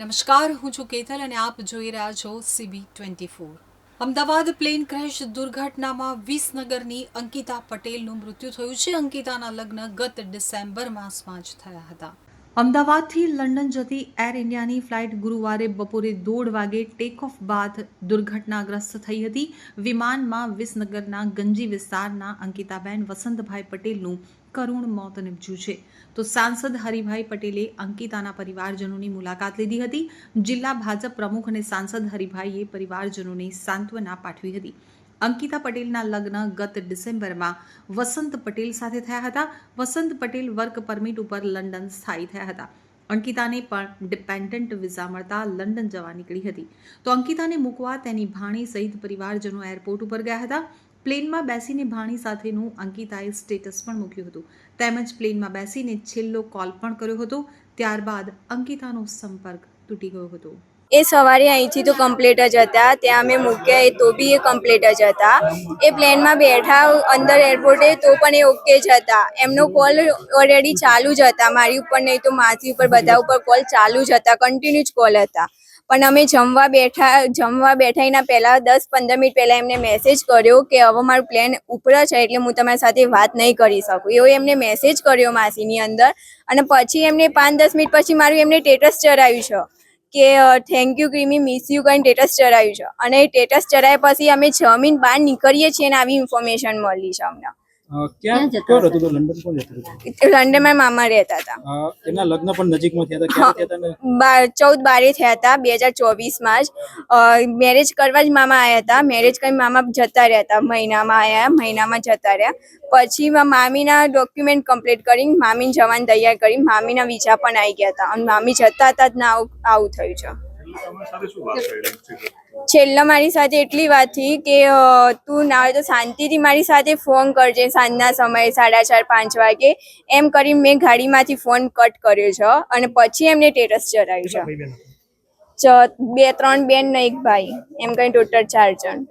નમસ્કાર, હું છું કેતલ અને આપ જોઈ રહ્યા છો CB twenty four Ahmedabad plane crash દુર્ઘટનામાં વિસનગરની અંકિતા પટેલનું મૃત્યુ થયું છે. અંકિતાના લગ્ન ગત ડિસેમ્બર માસમાં જ થયા હતા. અમદાવાદથી લંડન જતી એર ઇન્ડિયાની ફ્લાઇટ ગુરુવારે બપોરે દોઢ વાગે ટેક ઓફ બાદ દુર્ઘટનાગ્રસ્ત થઈ હતી. વિમાનમાં વિસનગરના ગંજી વિસ્તારના અંકિતાબેન વસંતભાઈ પટેલનું કરુણ મોત નીપજ્યું છે. તો સાંસદ હરિભાઈ પટેલે અંકિતાના પરિવારજનોની મુલાકાત લીધી હતી. જિલ્લા ભાજપ પ્રમુખ અને સાંસદ હરિભાઈએ પરિવારજનોને સાંત્વના પાઠવી હતી. અંકિતા પટેલના લગ્ન ગત ડિસેમ્બરમાં વસંત પટેલ સાથે થયા હતા. વસંત પટેલ વર્ક પરમિટ ઉપર લંડન સ્થાયી થયા હતા. અંકિતાને પણ ડિપેન્ડન્ટ વિઝા મળતા લંડન જવા નીકળી હતી. તો અંકિતાને મૂકવા તેની ભાણી સહિત પરિવારજનો એરપોર્ટ ઉપર ગયા હતા. પ્લેનમાં બેસીને ભાણી સાથેનું અંકિતાએ સ્ટેટસ પણ મૂક્યું હતું. તેમજ પ્લેનમાં બેસીને છેલ્લો કોલ પણ કર્યો હતો. ત્યારબાદ અંકિતાનો સંપર્ક તૂટી ગયો હતો. એ સવારે અહીંથી તો કમ્પ્લીટ જ હતા, ત્યાં અમે મૂક્યા એ તો બી એ કમ્પ્લીટ જ હતા. એ પ્લેનમાં બેઠા અંદર એરપોર્ટે તો પણ એ ઓકે જ હતા. એમનો કોલ ઓલરેડી ચાલુ જ હતા, મારી ઉપર નહીં તો માથી ઉપર, બધા ઉપર કોલ ચાલુ જ હતા કન્ટિન્યુ જ કોલ હતા. પણ અમે જમવા બેઠા જમવા બેઠા એના પહેલાં દસ પંદર મિનિટ પહેલાં એમને મેસેજ કર્યો કે હવે મારું પ્લેન ઉપર છે, એટલે હું તમારી સાથે વાત નહીં કરી શકું. એવો એમને મેસેજ કર્યો માસીની અંદર અને પછી એમને પાંચ દસ મિનિટ પછી મારું એમને સ્ટેટસ ચડાવ્યું છે. કે થેન્ક યુ ક્રીમી મિસ યુ કરીને સ્ટેટસ ચડાવ્યું છે. અને સ્ટેટસ ચડાવ્યા પછી અમે જમીન બહાર નીકળીએ છીએ અને આવી ઇન્ફોર્મેશન મળી છે અમને. ક્યાં રહેતું હતું લંડન કોણ રહેતું હતું? લંડનમાં મામા રહેતા હતા. એના લગ્ન પણ નજીકમાં થયા હતા? ક્યારે થયા હતા ચૌદ બારે થયા હતા બે હજાર ચોવીસમાં જ. મેરેજ કરવા જ મામા આવ્યા હતા. મેરેજ કરી મામા જતા રહ્યા હતા. મહિનામાં આવ્યા મહિનામાં જતા રહ્યા. પછી મામીના ડોક્યુમેન્ટ કમ્પ્લીટ કરી મામી જવાન તૈયાર કરી મામીના વિઝા પણ આવી ગયા હતા. અને મામી જતા હતા જ ના આવું થયું છે. છેલ્લા મારી સાથે એટલી વાત થઈ કે તું ના હોય તો શાંતિથી મારી સાથે ફોન કરજે સાંજના સમયે સાડા ચાર પાંચ વાગે. એમ કરી મેં ગાડીમાંથી ફોન કટ કર્યો છે અને પછી એમને ટેરસ ચડાવ્યું છે. ચ- બે ત્રણ બેન ને એક ભાઈ એમ કઈ ટોટલ ચાર જણ.